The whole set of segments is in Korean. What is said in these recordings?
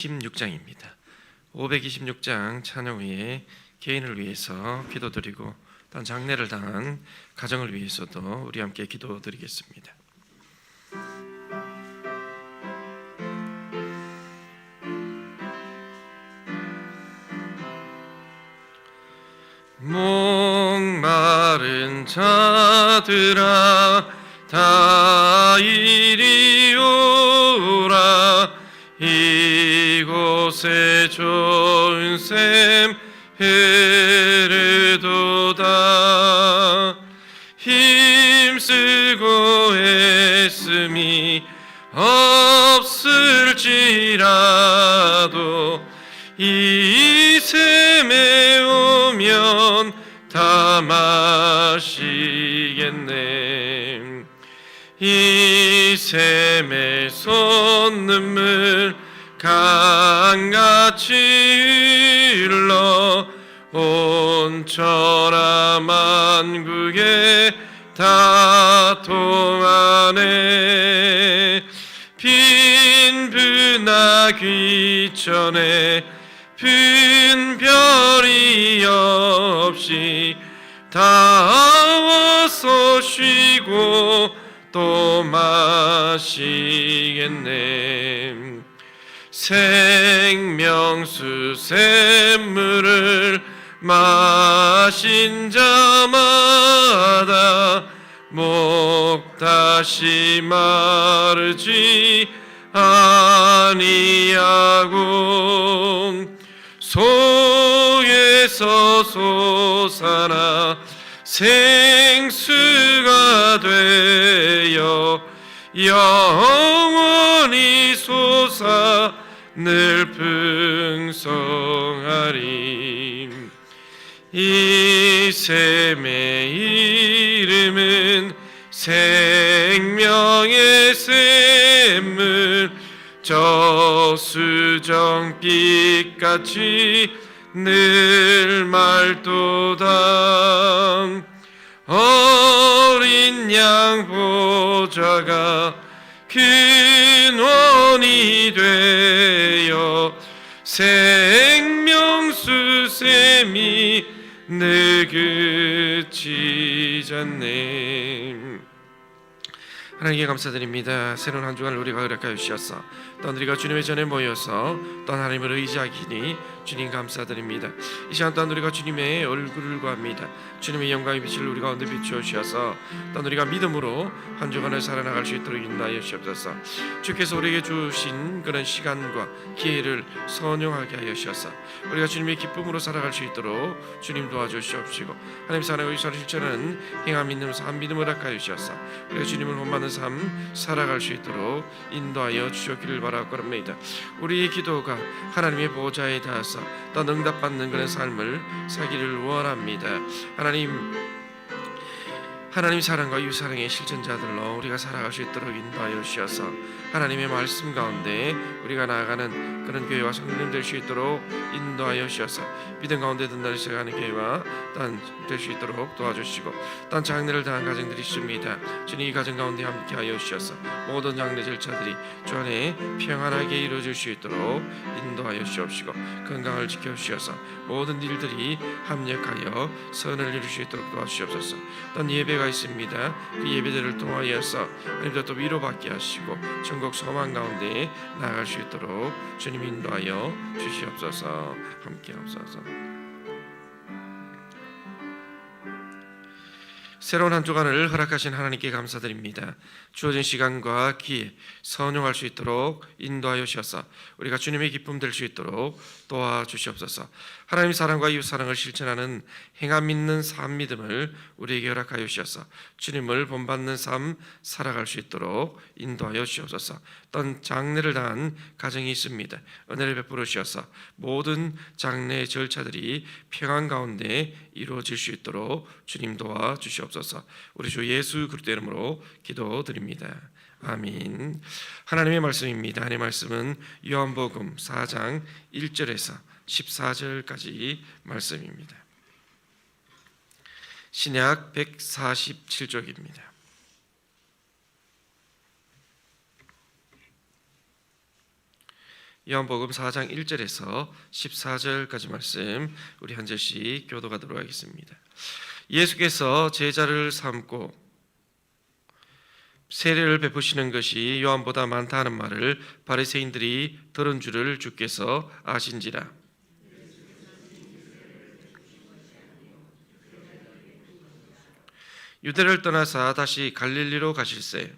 16장입니다. 526장 찬양 후에 개인을 위해서 기도드리고 또 장례를 당한 가정을 위해서도 우리 함께 기도드리겠습니다. 목마른 자들아 다 좋은 샘 흐르도다. 힘쓰고 애씀이 없을지라도 이 샘에 오면 다 마시겠네. 이 샘에 솟는물 강같이 흘러 온 천하 만 국에 다 통하네 빈부나 귀천에 분별이 없이 다 와서 쉬고 또 마시겠네 생명수 샘물을 마신 자마다 목 다시 마르지 아니하고 속에서 솟아나 생수가 되어 영원히 솟아 늘 풍성하리 이 샘의 이름은 생명의 샘물 저수정 빛같이 늘 말도다 어린 양 보좌가 근원이 되어 생명수 샘이 느그치잖네 하나님께 감사드립니다. 새로운 한 주간을 우리가 허락하여 주셔서 또 우리가 주님의 전에 모여서 또 하나님을 의지하기니 주님 감사드립니다. 이 시간 또한 우리가 주님의 얼굴을 구합니다. 주님의 영광의 빛을 우리 가운데 비추어 주셔서 또 우리가 믿음으로 한 주간을 살아나갈 수 있도록 인도하여 주옵소서. 주께서 우리에게 주신 그런 시간과 기회를 선용하게 하여 주셔서 우리가 주님의 기쁨으로 살아갈 수 있도록 주님 도와주시옵시고 하나님 사랑의 의사를 실천하는 행함 믿는 삶 믿음을 허락하여 주셔서 우리가 주님을 본받는 삶 살아갈 수 있도록 인도하여 주셨기를 바라옵니다. 우리의 기도가 하나님의 보좌에 닿아서 또 응답받는 그런 삶을 살기를 원합니다. 하나님 하나님 사랑과 이웃 사랑의 실천자들로 우리가 살아갈 수 있도록 인도하여 주셔서 하나님의 말씀 가운데 우리가 나아가는 그런 교회와 성도님 될수 있도록 인도하여 주셔서 믿음 가운데 든다를 시작하는 교회와 딴될수 있도록 도와주시고 딴 장례를 당한 가정들이 있습니다. 주님 이 가정 가운데 함께하여 주셔서 모든 장례 절차들이 주 안에 평안하게 이루어질 수 있도록 인도하여 주옵시고 건강을 지켜 주셔서 모든 일들이 합력하여 선을 이룰 수 있도록 도와주시옵소서. 떤 예배 가 있습니다. 그 예배들을 통하여서 하나님도 또 위로받게 하시고 전국 소망 가운데 나아갈 수 있도록 주님 인도하여 주시옵소서. 함께 하옵소서. 새로운 한 주간을 허락하신 하나님께 감사드립니다. 주어진 시간과 기회 선용할 수 있도록 인도하여 주셔서 우리가 주님의 기쁨 될 수 있도록 도와주시옵소서. 하나님 사랑과 이웃 사랑을 실천하는 행함 믿는 삶 믿음을 우리에게 허락하여 주셔서 주님을 본받는 삶 살아갈 수 있도록 인도하여 주옵소서. 어떤 장례를 당한 가정이 있습니다. 은혜를 베풀어 주셔서 모든 장례 절차들이 평안 가운데 이루어질 수 있도록 주님 도와 주시옵소서. 우리 주 예수 그리스도 이름으로 기도드립니다. 아멘. 하나님의 말씀입니다. 하나님의 말씀은 요한복음 4장 1절에서 14절까지 말씀입니다. 신약 147쪽입니다. 요한복음 4장 1절에서 14절까지 말씀 우리 한 절씩 교도하도록 하겠습니다. 예수께서 제자를 삼고 세례를 베푸시는 것이 요한보다 많다 하는 말을 바리새인들이 들은 줄을 주께서 아신지라. 유대를 떠나사 다시 갈릴리로 가실세.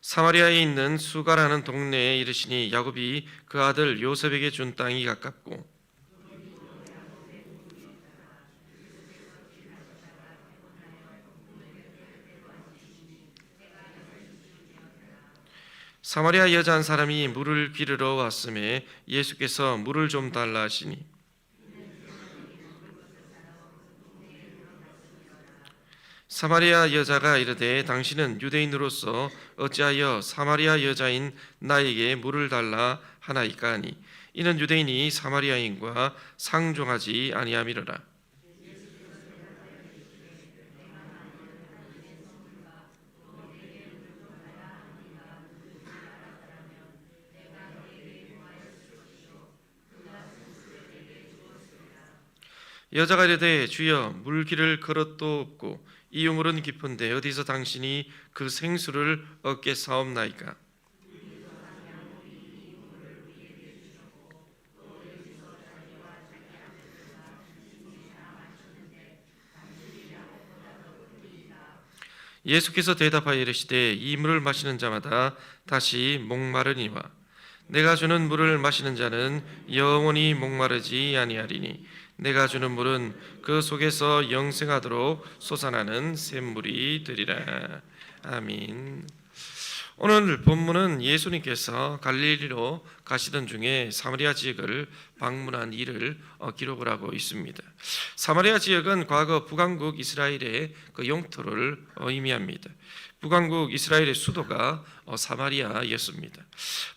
사마리아에 있는 수가라는 동네에 이르시니 야곱이 그 아들 요셉에게 준 땅이 가깝고 사마리아 여자 한 사람이 물을 기르러 왔음에 예수께서 물을 좀 달라 하시니 사마리아 여자가 이르되 당신은 유대인으로서 어찌하여 사마리아 여자인 나에게 물을 달라 하나이까 하니 이는 유대인이 사마리아인과 상종하지 아니함이로라 여자가 이르되 주여 물길을 걸었도 없고 이 우물은 깊은데 어디서 당신이 그 생수를 얻게 사옵나이까? 예수께서 대답하여 이르시되 이 물을 마시는 자마다 다시 목마르니와 내가 주는 물을 마시는 자는 영원히 목마르지 아니하리니 내가 주는 물은 그 속에서 영생하도록 솟아나는 샘물이 되리라. 아멘. 오늘 본문은 예수님께서 갈릴리로 가시던 중에 사마리아 지역을 방문한 일을 어, 기록을 하고 있습니다. 사마리아 지역은 과거 북왕국 이스라엘의 그 영토를 어, 의미합니다. 북왕국 이스라엘의 수도가 어, 사마리아였습니다.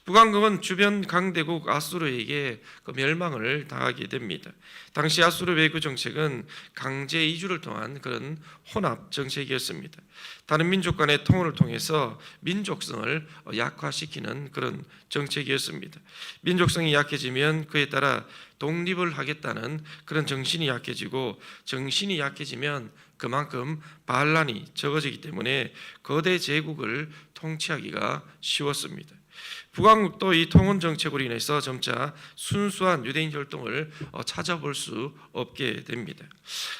북왕국은 주변 강대국 아수르에게 그 멸망을 당하게 됩니다. 당시 아수르 외교 정책은 강제 이주를 통한 그런 혼합 정책이었습니다. 다른 민족 간의 통혼을 통해서 민족성을 어, 약화시키는 그런 정책이었습니다. 민족성이 약해지면 그에 따라 독립을 하겠다는 그런 정신이 약해지고 정신이 약해지면 그만큼 반란이 적어지기 때문에 거대 제국을 통치하기가 쉬웠습니다. 북왕국도 이 통혼 정책으로 인해서 점차 순수한 유대인 혈통을 어, 찾아볼 수 없게 됩니다.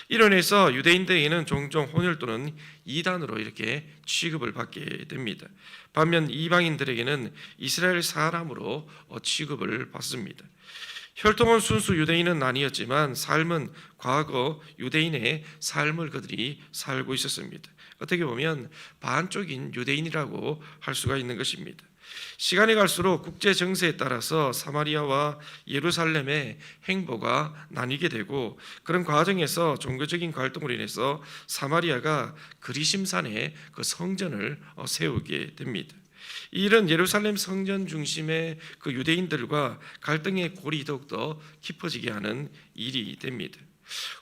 이로 인해서 유대인들에게는 종종 혼혈 또는 이단으로 이렇게 취급을 받게 됩니다. 반면 이방인들에게는 이스라엘 사람으로 어, 취급을 받습니다. 혈통은 순수 유대인은 아니었지만 삶은 과거 유대인의 삶을 그들이 살고 있었습니다. 어떻게 보면 반쪽인 유대인이라고 할 수가 있는 것입니다. 시간이 갈수록 국제 정세에 따라서 사마리아와 예루살렘의 행보가 나뉘게 되고 그런 과정에서 종교적인 갈등으로 인해서 사마리아가 그리심산에 그 성전을 어, 세우게 됩니다. 이 일은 예루살렘 성전 중심의 그 유대인들과 갈등의 골이 더욱더 깊어지게 하는 일이 됩니다.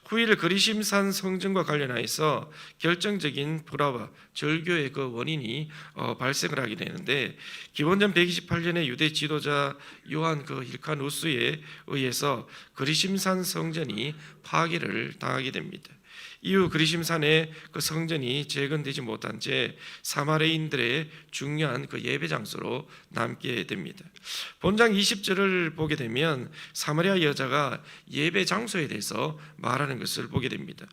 후일 그리심산 성전과 관련하여서 결정적인 불화와 절교의 그 원인이 어, 발생을 하게 되는데 기원전 128년에 유대 지도자 요한 그 힐카누스에 의해서 그리심산 성전이 파괴를 당하게 됩니다. 이후 그리심산의 그 성전이 재건되지 못한 채 사마리인들의 중요한 그 예배 장소로 남게 됩니다. 본장 20절을 보게 되면 사마리아 여자가 예배 장소에 대해서 말하는 것을 보게 됩니다.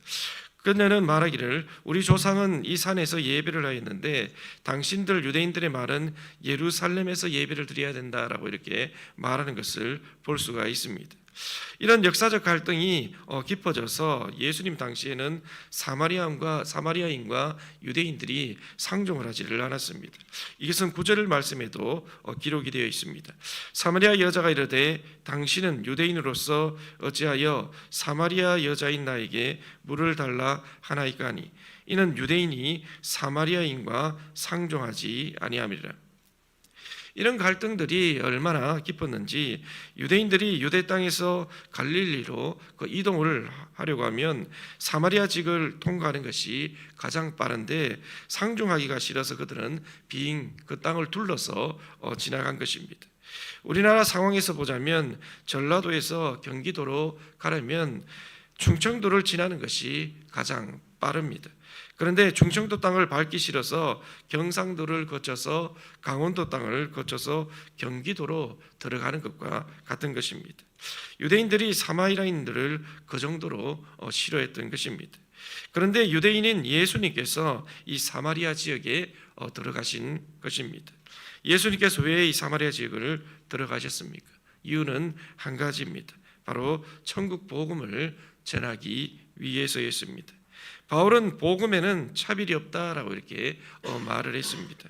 그녀는 말하기를 우리 조상은 이 산에서 예배를 하였는데 당신들 유대인들의 말은 예루살렘에서 예배를 드려야 된다라고 이렇게 말하는 것을 볼 수가 있습니다. 이런 역사적 갈등이 어, 깊어져서 예수님 당시에는 사마리아인과 사마리아인과 유대인들이 상종을 하지를 않았습니다. 이것은 구절 말씀에도 어, 기록이 되어 있습니다. 사마리아 여자가 이르되 당신은 유대인으로서 어찌하여 사마리아 여자인 나에게 물을 달라 하나이까니 이는 유대인이 사마리아인과 상종하지 아니함이라. 이런 갈등들이 얼마나 깊었는지 유대인들이 유대 땅에서 갈릴리로 그 이동을 하려고 하면 사마리아 지역을 통과하는 것이 가장 빠른데 상종하기가 싫어서 그들은 빙 그 땅을 둘러서 어, 지나간 것입니다. 우리나라 상황에서 보자면 전라도에서 경기도로 가려면 충청도를 지나는 것이 가장 빠릅니다. 그런데 충청도 땅을 밟기 싫어서 경상도를 거쳐서 강원도 땅을 거쳐서 경기도로 들어가는 것과 같은 것입니다. 유대인들이 사마리아인들을 그 정도로 어, 싫어했던 것입니다. 그런데 유대인인 예수님께서 이 사마리아 지역에 어, 들어가신 것입니다. 예수님께서 왜 이 사마리아 지역을 들어가셨습니까? 이유는 한 가지입니다. 바로 천국 복음을 전하기 위해서였습니다. 바울은 복음에는 차별이 없다라고 이렇게 어, 말을 했습니다.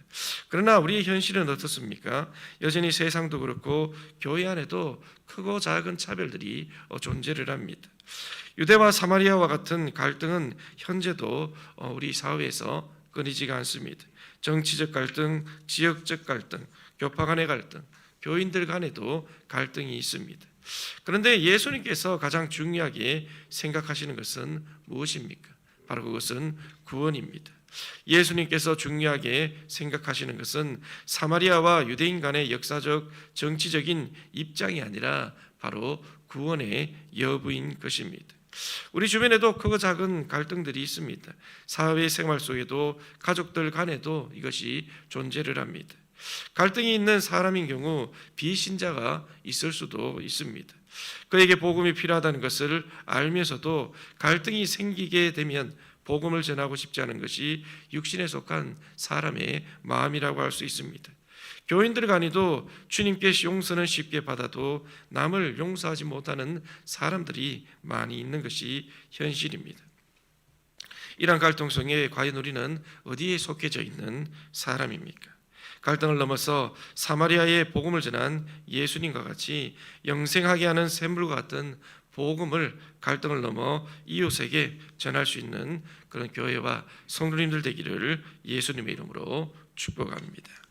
그러나 우리의 현실은 어떻습니까? 여전히 세상도 그렇고 교회 안에도 크고 작은 차별들이 어, 존재를 합니다. 유대와 사마리아와 같은 갈등은 현재도 어, 우리 사회에서 끊이지가 않습니다. 정치적 갈등, 지역적 갈등, 교파 간의 갈등, 교인들 간에도 갈등이 있습니다. 그런데 예수님께서 가장 중요하게 생각하시는 것은 무엇입니까? 바로 그것은 구원입니다. 예수님께서 중요하게 생각하시는 것은 사마리아와 유대인 간의 역사적 정치적인 입장이 아니라 바로 구원의 여부인 것입니다. 우리 주변에도 크고 작은 갈등들이 있습니다. 사회 생활 속에도 가족들 간에도 이것이 존재를 합니다. 갈등이 있는 사람인 경우 비신자가 있을 수도 있습니다. 그에게 복음이 필요하다는 것을 알면서도 갈등이 생기게 되면 복음을 전하고 싶지 않은 것이 육신에 속한 사람의 마음이라고 할 수 있습니다. 교인들 간에도 주님께 용서는 쉽게 받아도 남을 용서하지 못하는 사람들이 많이 있는 것이 현실입니다. 이러한 갈등 속에 과연 우리는 어디에 속해져 있는 사람입니까? 갈등을 넘어서 사마리아의 복음을 전한 예수님과 같이 영생하게 하는 샘물과 같은 복음을 갈등을 넘어 이웃에게 전할 수 있는 그런 교회와 성도님들 되기를 예수님의 이름으로 축복합니다.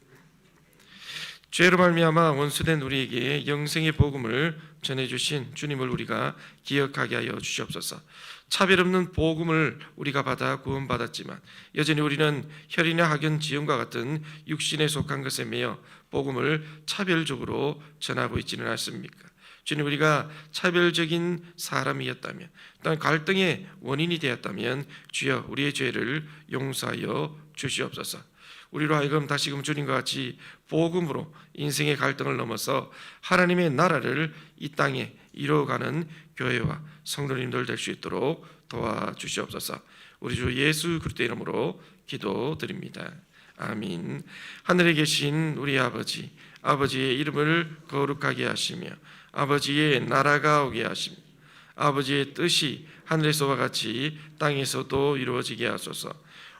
죄로 말미암아 원수된 우리에게 영생의 복음을 전해 주신 주님을 우리가 기억하게 하여 주시옵소서. 차별 없는 복음을 우리가 받아 구원받았지만 여전히 우리는 혈이나 학연 지형과 같은 육신에 속한 것에 매여 복음을 차별적으로 전하고 있지는 않습니까? 주님 우리가 차별적인 사람이었다면 또한 갈등의 원인이 되었다면 주여 우리의 죄를 용서하여 주시옵소서. 우리로 하여금 다시금 주님과 같이 복음으로 인생의 갈등을 넘어서 하나님의 나라를 이 땅에 이루어가는 교회와 성도님들 될 수 있도록 도와주시옵소서. 우리 주 예수 그리스도 이름으로 기도드립니다. 아멘. 하늘에 계신 우리 아버지, 아버지의 이름을 거룩하게 하시며 아버지의 나라가 오게 하시며 아버지의 뜻이 하늘에서와 같이 땅에서도 이루어지게 하소서.